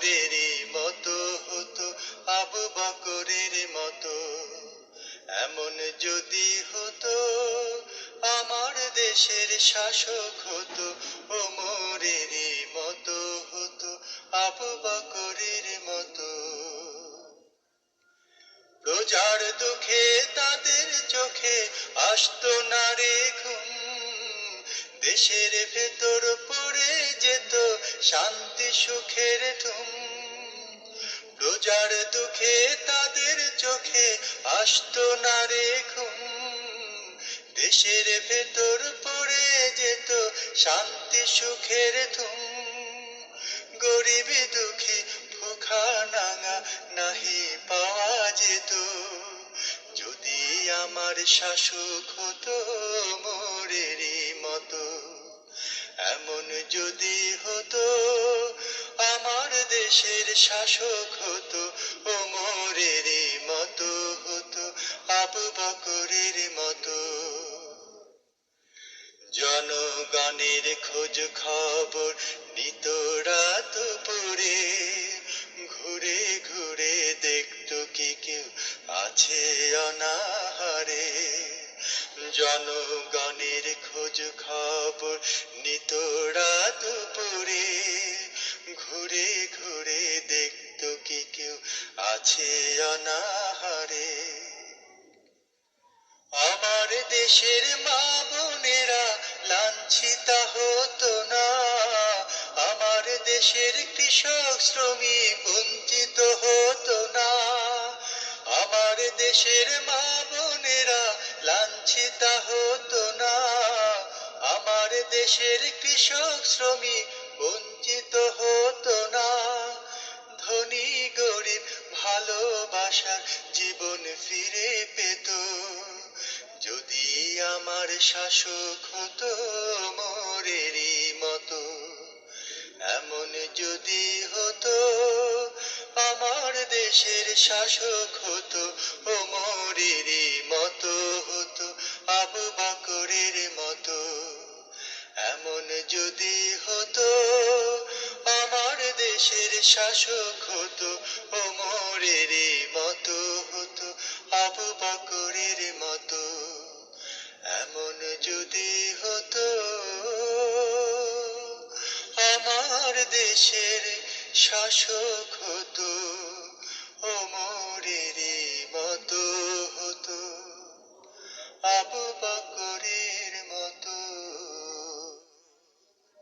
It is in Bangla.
ওমরেরই মতো হতো, আবু বকরের মতো। এমন যদি হতো, আমার দেশের শাসক হতো ওমরেরই মতো হতো, আবু বকরের মতো। প্রজার দুঃখে তাদের চোখে আসতো না রে ঘুম, দেশের ভেতর শান্তি সুখের ধুম। প্রজার দুঃখে তাদের চোখে আসতো না রে ঘুম। দেশের ভেতর পড়ে যেত শান্তি সুখের ধুম। গরিবী দুঃখী ভুখা নাঙা নাহি পাওয়া যেত। যদি আমার শাসক হতো মোরেরই মতো, এমন যদি হতো দেশের শাসক হতো ও মোরেরই মতো হতো, আবু বকরের মতো। জনগণের খোঁজ খবর নিত রাত পরে ঘুরে ঘুরে দেখতো কি কেউ আছে অনাহারে। জনগণের খোঁজ খবর নিত রাত পরে ঘুরে ঘুরে দেখতো কি কেউ আছে অনাহারে। আমার দেশের মা বোনেরা লাঞ্ছিতা হতো না। আমার দেশের কৃষক, শ্রমিক বঞ্চিত হতো না। আমার দেশের মা বোনেরা লাঞ্ছিতা হতো না। আমার দেশের কৃষক, শ্রমিক বঞ্চিত ভালোবাসার জীবন ফিরে পেত। যদি আমার শাসক হতো মোরেরই মতো, এমন যদি হতো আমার দেশের শাসক হতো ও মোরেরই মতো হতো, আবু বকরের মতো, এমন যদি হতো আমার দেশের শাসক হতো ও মোরেরই যদি হতো আমার দেশের শাসক হতো ও মোরেরই মতো।